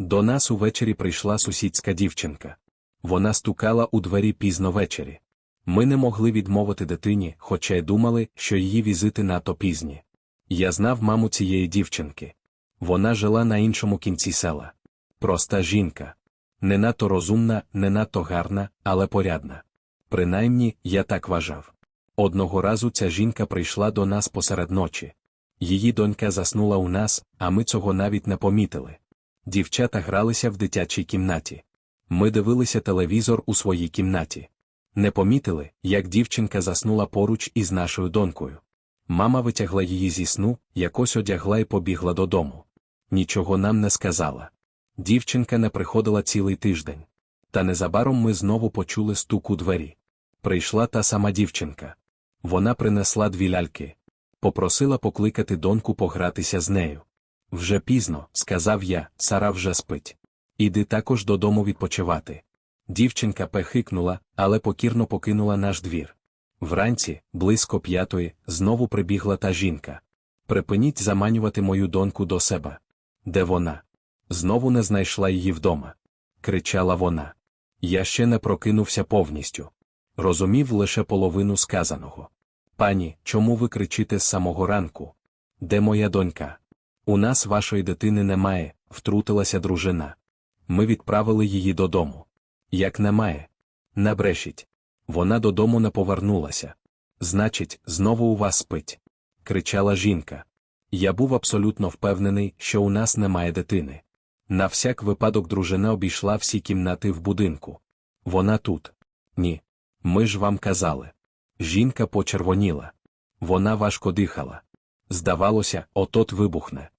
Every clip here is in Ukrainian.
До нас увечері прийшла сусідська дівчинка. Вона стукала у двері пізно ввечері. Ми не могли відмовити дитині, хоча й думали, що її візити надто пізні. Я знав маму цієї дівчинки. Вона жила на іншому кінці села. Проста жінка. Не надто розумна, не надто гарна, але порядна. Принаймні, я так вважав. Одного разу ця жінка прийшла до нас посеред ночі. Її донька заснула у нас, а ми цього навіть не помітили. Дівчата гралися в дитячій кімнаті. Ми дивилися телевізор у своїй кімнаті. Не помітили, як дівчинка заснула поруч із нашою донькою. Мама витягла її зі сну, якось одягла і побігла додому. Нічого нам не сказала. Дівчинка не приходила цілий тиждень. Та незабаром ми знову почули стук у двері. Прийшла та сама дівчинка. Вона принесла дві ляльки. Попросила покликати доньку погратися з нею. Вже пізно, сказав я, Сара вже спить. Іди також додому відпочивати. Дівчинка пехикнула, але покірно покинула наш двір. Вранці, близько п'ятої, знову прибігла та жінка. Припиніть заманювати мою доньку до себе. Де вона? Знову не знайшла її вдома. кричала вона. Я ще не прокинувся повністю. Розумів лише половину сказаного. Пані, чому ви кричите з самого ранку? Де моя донька? У нас вашої дитини немає, втрутилася дружина. Ми відправили її додому. Як немає? Не брешіть. Вона додому не повернулася. Значить, знову у вас спить. кричала жінка. Я був абсолютно впевнений, що у нас немає дитини. На всяк випадок дружина обійшла всі кімнати в будинку. Вона тут. Ні. Ми ж вам казали. Жінка почервоніла. Вона важко дихала. Здавалося, отот вибухне.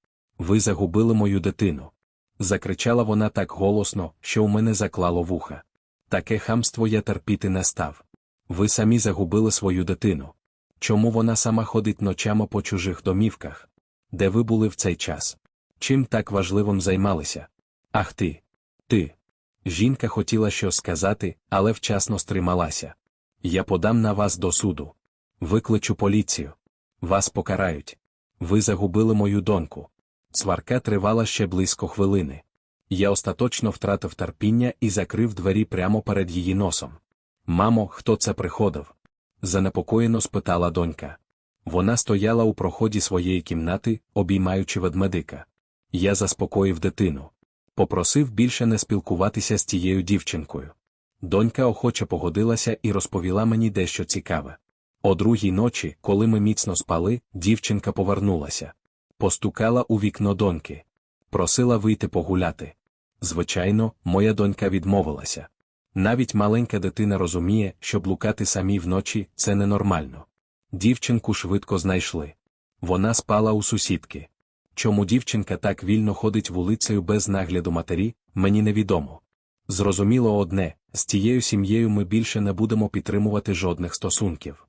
Ви загубили мою дитину. Закричала вона так голосно, що у мене заклало вуха. Таке хамство я терпіти не став. Ви самі загубили свою дитину. Чому вона сама ходить ночами по чужих домівках? Де ви були в цей час? Чим так важливим займалися? Ах ти. Ти. Жінка хотіла щось сказати, але вчасно стрималася. Я подам на вас до суду. Викличу поліцію. Вас покарають. Ви загубили мою доньку. Сварка тривала ще близько хвилини. Я остаточно втратив терпіння і закрив двері прямо перед її носом. Мамо, хто це приходив? занепокоєно спитала донька. Вона стояла у проході своєї кімнати, обіймаючи ведмедика. Я заспокоїв дитину. Попросив більше не спілкуватися з тією дівчинкою. Донька охоче погодилася і розповіла мені дещо цікаве. О другій ночі, коли ми міцно спали, дівчинка повернулася. Постукала у вікно доньки. Просила вийти погуляти. Звичайно, моя донька відмовилася. Навіть маленька дитина розуміє, що блукати самій вночі це ненормально. Дівчинку швидко знайшли. Вона спала у сусідки. Чому дівчинка так вільно ходить вулицею без нагляду матері, мені невідомо. Зрозуміло одне з тією сім'єю ми більше не будемо підтримувати жодних стосунків.